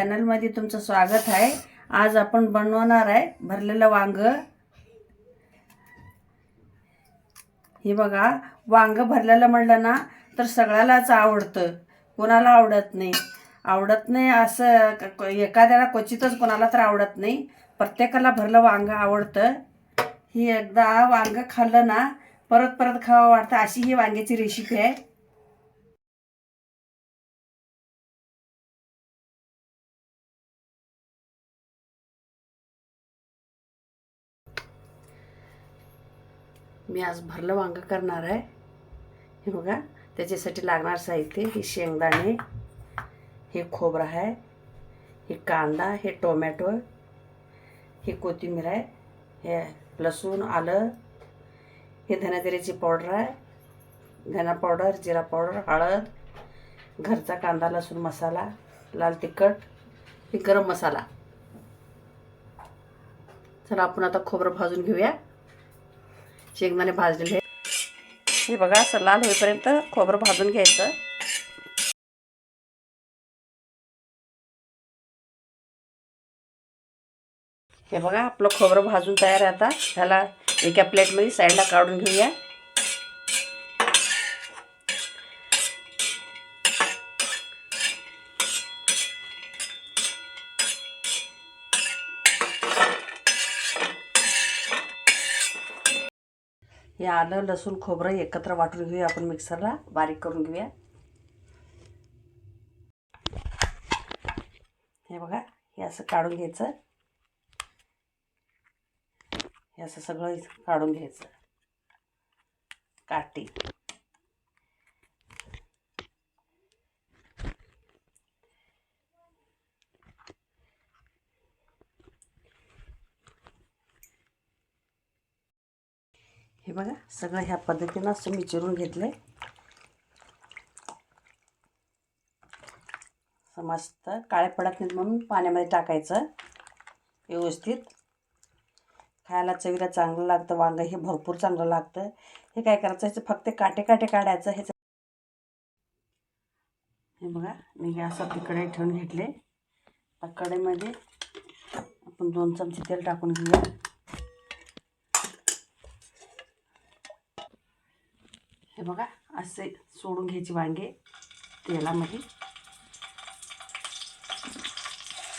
चॅनलमध्ये तुमचं स्वागत आहे. आज आपण बनवणार आहे भरलेलं वांग. हे बघा वांग भरलेलं म्हणलं ना तर सगळ्यालाच आवडतं. कोणाला आवडत नाही. आवडत नाही असं एखाद्याला क्वचितच कोणाला तर आवडत नाही. प्रत्येकाला भरलं वांग आवडतं. ही एकदा वांग खाल्लं ना परत परत खावं वाटतं. अशी ही वांग्याची रेसिपी आहे. मी आज भरलं वांगं करणार आहे. हे बघा त्याच्यासाठी लागणार साहित्य हे शेंगदाणे हे खोबरं आहे हे कांदा हे टोमॅटो हे कोथिंबीर आहे हे लसूण आलं हे धनाजिऱ्याची पावडर आहे धना पावडर जिरा पावडर हळद घरचा कांदा लसूण मसाला लाल तिखट हे गरम मसाला. चला आपण आता खोबरं भाजून घेऊया. शेंगदाणे भाजलेले हे बघा असं लाल होईपर्यंत खोबरं भाजून घ्यायचं. हे बघा आपलं खोबरं भाजून तयार आहे आता. ह्याला एका प्लेटमध्ये साईडला काढून घेऊया. हे आलं लसूण खोबरं एकत्र वाटून घेऊया आपण मिक्सरला. बारीक करून घेऊया. हे बघा हे असं काढून घ्यायचं. हे असं सगळं काढून घ्यायचं. काटी हे बघा सगळं ह्या पद्धतीनं असं मी चिरून घेतलं आहे मस्त काळे पडत नाहीत म्हणून पाण्यामध्ये टाकायचं व्यवस्थित. खायला चवीला चांगलं लागतं वांगं हे भरपूर चांगलं लागतं. हे काय करायचं ह्याचं फक्त काटे काटे काढायचं ह्याचं हे बघा मी गॅसवर तिकडे ठेवून घेतले कढईमध्ये आपण दोन चमचे तेल टाकून घेऊया. हे बघा असे सोडून घ्यायचे वांगे तेलामध्ये.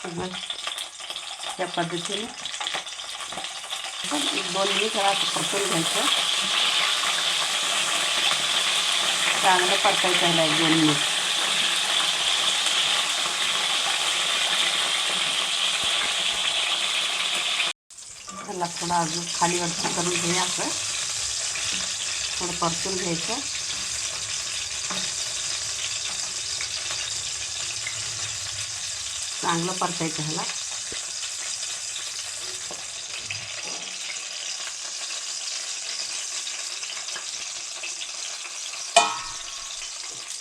सगळं त्या पद्धतीने. पण एक दोन मिनिट असं परतून घ्यायचं. चांगलं परतायचं ह्याला एक दोन मिनिट. त्याला अजून खाली वरती करून घेऊया असं थोडं परतून घ्यायचं. चांगलं परतायचं ह्याला.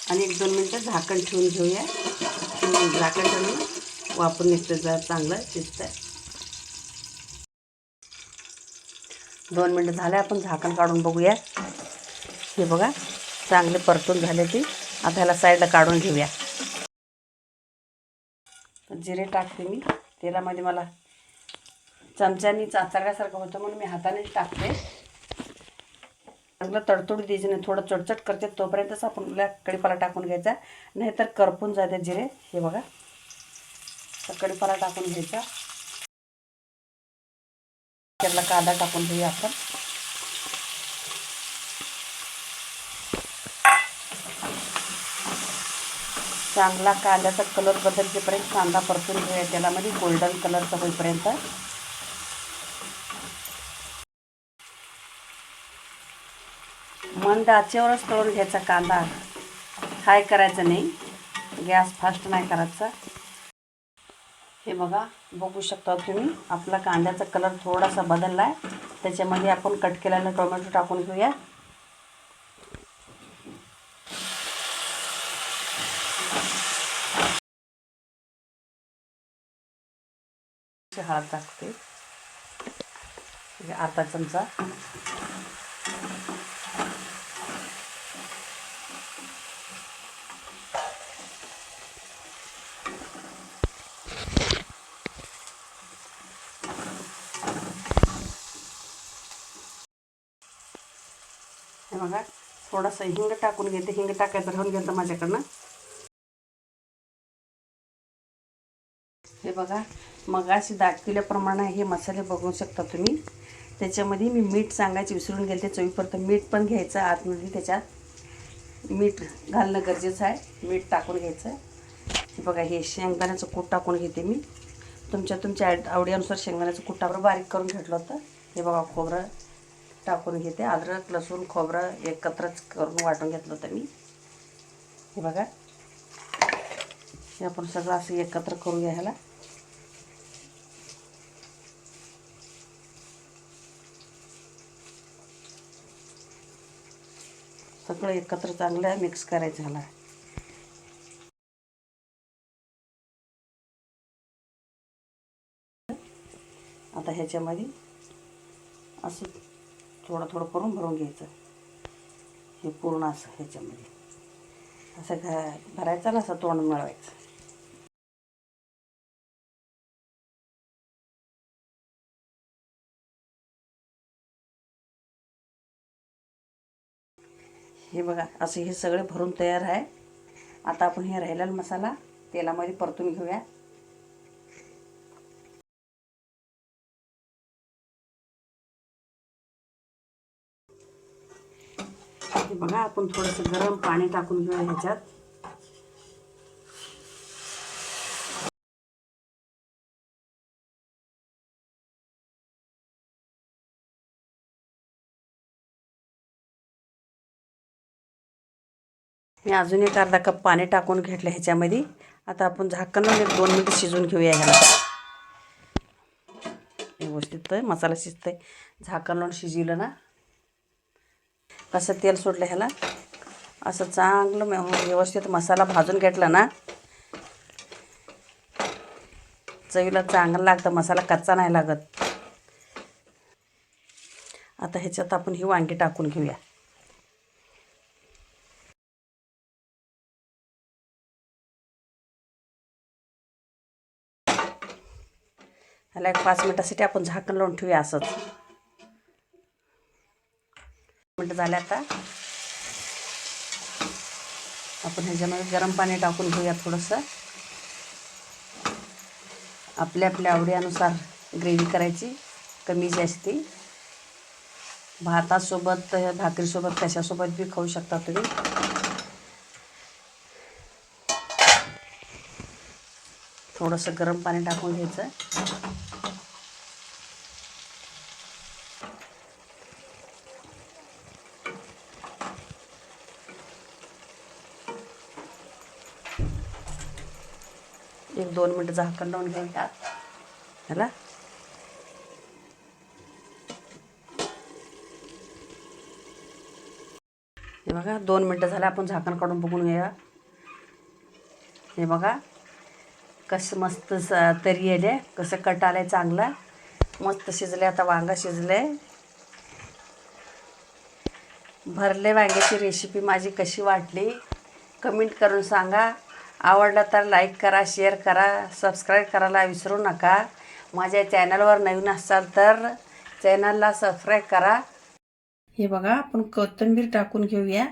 आणि एक दोन मिनटं झाकण ठेवून घेऊया. झाकण ठेवून वापरून निघतं जरा चांगलं शिजतं दोन मिनटं झाले आपण झाकण काढून बघूया. हे बघा चांगले परतून झाले ती. आता ह्याला साईडला काढून घेऊया. जिरे टाकते मी. तेलामध्ये मला चमच्यानी चाचल्यासारखं होतं म्हणून मी हातानेच टाकते. चांगलं तडतोड द्यायचं नाही थोडं चटचट करते तोपर्यंतच आपण कढीपाला टाकून घ्यायचा. नाहीतर करपून जाते जिरे. हे बघा. तर कढीपाला टाकून घ्यायचा. त्याला कांदा टाकून घेऊया आपण. चांगला कांद्याचा कलर बदलतेपर्यंत कांदा परतून घेऊया. त्याला म्हणजे गोल्डन कलरचा होईपर्यंत. मंद आचेवरच तळून घ्यायचा कांदा. हाय करायचं नाही. गॅस फास्ट नाही करायचा. हे बघा बघू शकता तुम्ही आपला कांद्याचा कलर थोडासा बदलला आहे त्याच्यामध्ये आपण कट केलेला टोमॅटो टाकून घेऊया. थोडीशी हळद टाकते. अर्धा चमचा. हे बघा थोडासा हिंग टाकून घेते. हिंग टाकायचं राहून गेलं माझ्याकडनं. हे बघा मग अशी दाखविल्याप्रमाणे हे मसाले बघू शकता तुम्ही. त्याच्यामध्ये मी मीठ सांगायचे विसरून गेले. ते चवीपर्यंत मीठ पण घ्यायचं आतमध्ये त्याच्यात मीठ घालणं गरजेचं आहे. मीठ टाकून घ्यायचं. हे बघा हे शेंगदाण्याचं कूट टाकून घेते मी. तुमच्या तुमच्या आवडीनुसार शेंगदाण्याचं कूट टाकून बारीक करून घेतलं होतं. हे बघा खोबरं टाकून घेते. अद्रक लसूण खोबरं एकत्रच करून वाटून घेतलं होतं मी. हे बघा. हे आपण सगळं असं एकत्र करून घ्यायला. सगळं एकत्र चांगलं मिक्स करायचं ह्याला आता ह्याच्यामध्ये असं थोडं थोडं करून भरून घ्यायचं. हे पूर्ण असं ह्याच्यामध्ये. असं घ भरायचं ना असं तोंड मिळवायचं. हे बघा असं हे सगळे भरून तयार आहे. आता आपण हे राहिलेला मसाला तेलामध्ये परतून घेऊया. हे बघा आपण थोडंसं गरम पाणी टाकून घेऊया ह्याच्यात. मी अजून एक अर्धा कप पाणी टाकून घेतलं ह्याच्यामध्ये. आता आपण झाकण लावून एक दोन मिनटं शिजवून घेऊया ह्याला. व्यवस्थित मसाला शिजतंय. झाकण लावून शिजवलं ना. कसं तेल सोडलं ह्याला? असं चांगलं व्यवस्थित मसाला भाजून घेतला ना. चवीला चांगलं लागतं मसाला कच्चा नाही लागत. आता ह्याच्यात आपण ही वांगी टाकून घेऊया. ह्याला एक पाच मिनटासाठी आपण झाकण लावून ठेवूया असंच. मिनटं झाले आता. आपण ह्याच्यामध्ये गरम पाणी टाकून घेऊया थोडंसं. आपल्या आपल्या आवडीनुसार ग्रेव्ही करायची. कमी जास्ती. भातासोबत भाकरीसोबत कशासोबत बी खाऊ शकता तुम्ही. थोडंसं गरम पाणी टाकून घ्यायचं. एक दोन मिनटं झाकण लावून घेऊन टाक ह्याला हे बघा दोन मिनटं झाले आपण झाकण काढून बघून घेऊया. हे बघा कसं मस्त स तरी येले कसं कट आलं आहे चांगला. मस्त शिजले आता वांगा शिजले भरले वांग्याची रेसिपी माझी कशी वाटली? कमेंट करून सांगा. आवडलं तर लाईक करा शेअर करा सबस्क्राईब करायला विसरू नका. माझ्या चॅनलवर नवीन असाल तर चॅनलला सबस्क्राईब करा. हे बघा आपण कोथिंबीर टाकून घेऊया.